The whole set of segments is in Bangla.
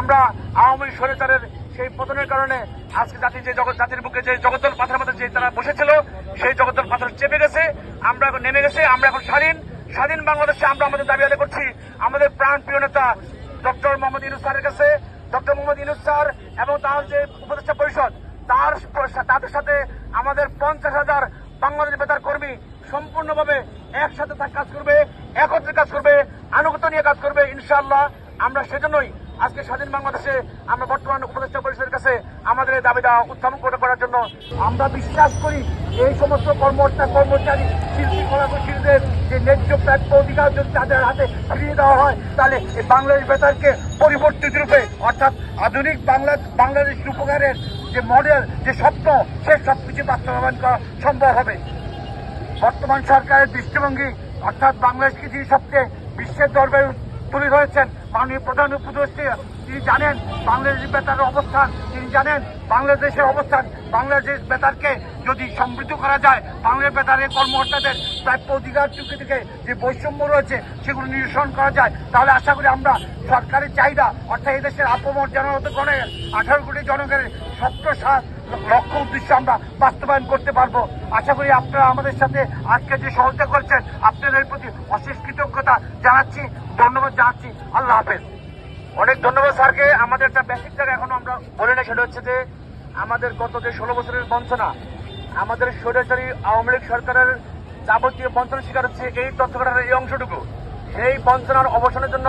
আমরা আওয়ামী স্বৈরাচারের সেই পতনের কারণে আজকে জাতি যে জগৎ, জাতির বুকে যে জগদ্দল পাথরের মধ্যে যে তারা বসেছিল, সেই জগদ্দল পাথর চেপে গেছে, আমরা এখন নেমে গেছে, আমরা এখন স্বাধীন। স্বাধীন বাংলাদেশে আমরা আমাদের দাবি আদায় করছি, আমাদের প্রাণ প্রিয় নেতা ডক্টর মোহাম্মদ ইউনুস স্যারের কাছে। ডক্টর মোহাম্মদ ইউনুস স্যার এবং তার যে উপদেষ্টা পরিষদ, তার তাদের সাথে আমাদের পঞ্চাশ হাজার বাংলাদেশ বেতার কর্মী সম্পূর্ণভাবে একসাথে কাজ করবে, একত্রে কাজ করবে, আনুগত্য নিয়ে কাজ করবে, ইনশাআল্লাহ। আমরা সেজন্যই আজকে স্বাধীন বাংলাদেশে আমরা বর্তমান উপদেষ্টা পরিষদের কাছে আমাদের এই দাবি দেওয়া উত্থাপন করে করার জন্য আমরা বিশ্বাস করি এই সমস্ত কর্মকর্তা, কর্মচারী, শিল্পী, কলাকুশলীদের যে ন্যায্য প্রাপ্য অধিকার যদি তাদের হাতে ফিরিয়ে দেওয়া হয়, তাহলে এই বাংলাদেশ বেতারকে পরিবর্তিত রূপে, অর্থাৎ আধুনিক বাংলা বাংলাদেশ রূপকারের যে মডেল যে স্বপ্ন সে সবকিছু বাস্তবায়ন করা সম্ভব হবে। বর্তমান সরকারের দৃষ্টিভঙ্গি, অর্থাৎ বাংলাদেশকে যিনি সবচেয়ে বিশ্বের দরবারে তুলে ধরেছেন মাননীয় প্রধান উপদেষ্টা, তিনি জানেন বাংলাদেশ বেতারের অবস্থান, তিনি জানেন বাংলাদেশের অবস্থান। বাংলাদেশ বেতারকে যদি সমৃদ্ধ করা যায়, বাংলাদেশ বেতারের কর্মকর্তাদের প্রাপ্য অধিকার চুক্তি থেকে যে বৈষম্য রয়েছে, সেগুলো নিরসন করা যায়। তাহলে আশা করি আমরা সরকারের চাহিদা, অর্থাৎ এই দেশের আপমর জনগত গণের আঠারো কোটি জনগণের সত্য সাত লক্ষ্য উদ্দেশ্য আমরা বাস্তবায়ন করতে পারব। আশা করি আপনারা আমাদের সাথে আজকে যে সহযোগিতা করছেন, আপনাদের প্রতি অশেষ কৃতজ্ঞতা জানাচ্ছি। ধন্যবাদ জানাচ্ছি। আল্লাহ হাফেজ। অনেক ধন্যবাদ স্যারকে। আমাদের একটা বেসিক জায়গা এখনও আমরা বলে না সেটা হচ্ছে যে আমাদের গত যে ষোলো বছরের বঞ্চনা, আমাদের স্বৈরাচারী আওয়ামী লীগ সরকারের যাবতীয় বঞ্চনা শিকার হচ্ছে এই তথ্যঘটনার এই অংশটুকু। সেই বঞ্চনার অবসানের জন্য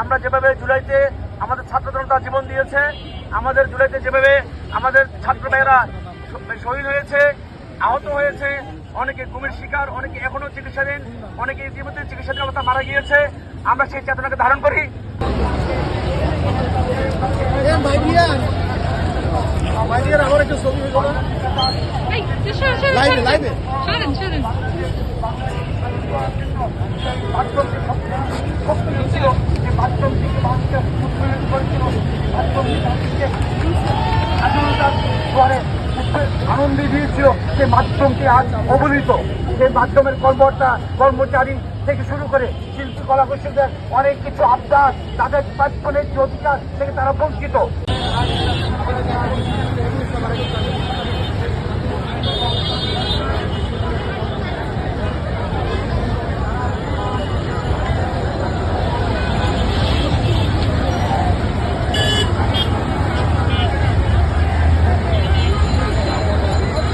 আমরা যেভাবে জুলাইতে আমাদের ছাত্র জনতা জীবন দিয়েছে আমাদের জুলাইতে যেভাবে আমাদের ছাত্র মেয়েরা শহীদ হয়েছে আহত হয়েছে অনেকে গুমের শিকার অনেকে এখনও চিকিৎসাধীন অনেকে ইতিমধ্যে চিকিৎসাধীন অবস্থা মারা গিয়েছে। আমরা সেই চেতনাকে ধারণ করি। ছিল আনন্দে দিয়েছিল যে মাধ্যমটি আজ অবনীত সেই মাধ্যমের কর্মকর্তা কর্মচারী থেকে শুরু করে শিল্পী কৌশলদের অনেক কিছু আবদার তাদের প্রাপ্য যে অধিকার থেকে তারা বঞ্চিত